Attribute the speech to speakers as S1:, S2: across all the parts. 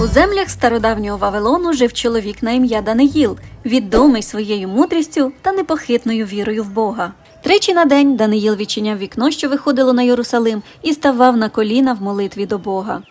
S1: У землях стародавнього Вавилону жив чоловік на ім'я Даниїл, відомий своєю мудрістю та непохитною вірою в Бога. Тричі на день Даниїл відчиняв вікно, що виходило на Єрусалим, і ставав на коліна в молитві до Бога.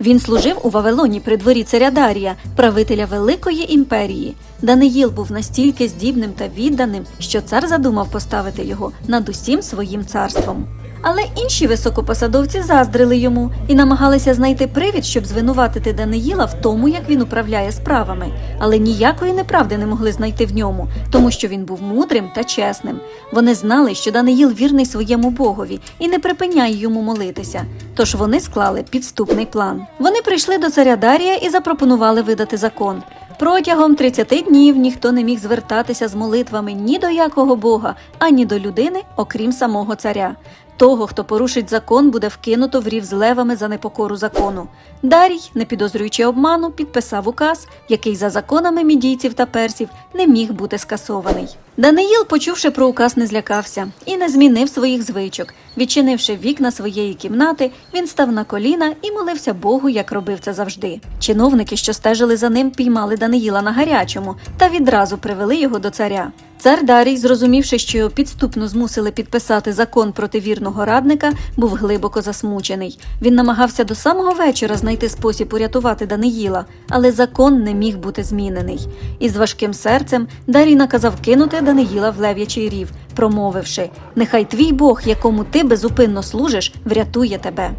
S1: Він служив у Вавилоні при дворі царя Дарія, правителя великої імперії. Даниїл був настільки здібним та відданим, що цар задумав поставити його над усім своїм царством. Але інші високопосадовці заздрили йому і намагалися знайти привід, щоб звинуватити Даниїла в тому, як він управляє справами, але ніякої неправди не могли знайти в ньому, тому що він був мудрим та чесним. Вони знали, що Даниїл вірний своєму богові і не припиняє йому молитися. Тож вони склали підступний план. Вони прийшли до царя Дарія і запропонували видати закон. Протягом 30 днів ніхто не міг звертатися з молитвами ні до якого бога, ані до людини, окрім самого царя. Того, хто порушить закон, буде вкинуто в рів з левами за непокору закону. Дарій, не підозрюючи обману, підписав указ, який за законами мідійців та персів не міг бути скасований. Даниїл, почувши про указ, не злякався і не змінив своїх звичок. Відчинивши вікна своєї кімнати, він став на коліна і молився Богу, як робив це завжди. Чиновники, що стежили за ним, піймали Даниїла на гарячому та відразу привели його до царя. Цар Дарій, зрозумівши, що його підступно змусили підписати закон проти вірного радника, був глибоко засмучений. Він намагався до самого вечора знайти спосіб урятувати Даниїла, але закон не міг бути змінений. І з важким серцем Дарій наказав кинути Даниїла в лев'ячий рів, промовивши: Нехай твій Бог, якому ти безупинно служиш, врятує тебе.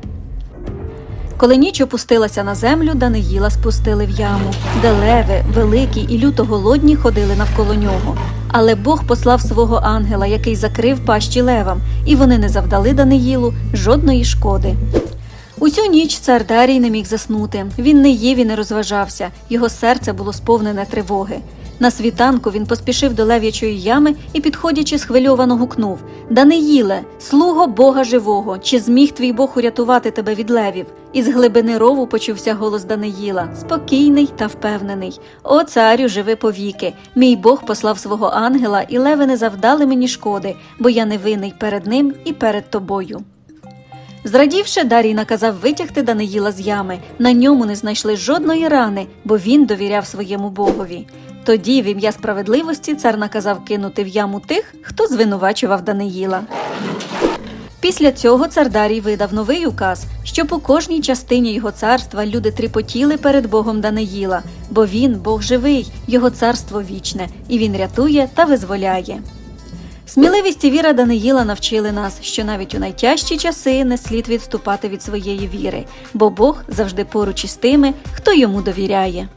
S1: Коли ніч опустилася на землю, Даниїла спустили в яму, де леви, великі і люто голодні ходили навколо нього. Але Бог послав свого ангела, який закрив пащі левам, і вони не завдали Даниїлу жодної шкоди. Усю ніч цар Дарій не міг заснути. Він не їв і не розважався, його серце було сповнене тривоги. На світанку він поспішив до лев'ячої ями і, підходячи, схвильовано гукнув Даниїле, слуго Бога живого, чи зміг твій Бог урятувати тебе від левів? Із глибини рову почувся голос Даниїла, спокійний та впевнений. О, царю, живи повіки! Мій Бог послав свого ангела, і леви не завдали мені шкоди, бо я невинний перед ним і перед тобою. Зрадівши, Дарій наказав витягти Даниїла з ями. На ньому не знайшли жодної рани, бо він довіряв своєму богові. Тоді, в ім'я справедливості, цар наказав кинути в яму тих, хто звинувачував Даниїла. Після цього цар Дарій видав новий указ, щоб у кожній частині його царства люди тріпотіли перед Богом Даниїла, бо він Бог живий, його царство вічне, і він рятує та визволяє. Сміливість і віра Даниїла навчили нас, що навіть у найтяжчі часи не слід відступати від своєї віри, бо Бог завжди поруч із тими, хто йому довіряє.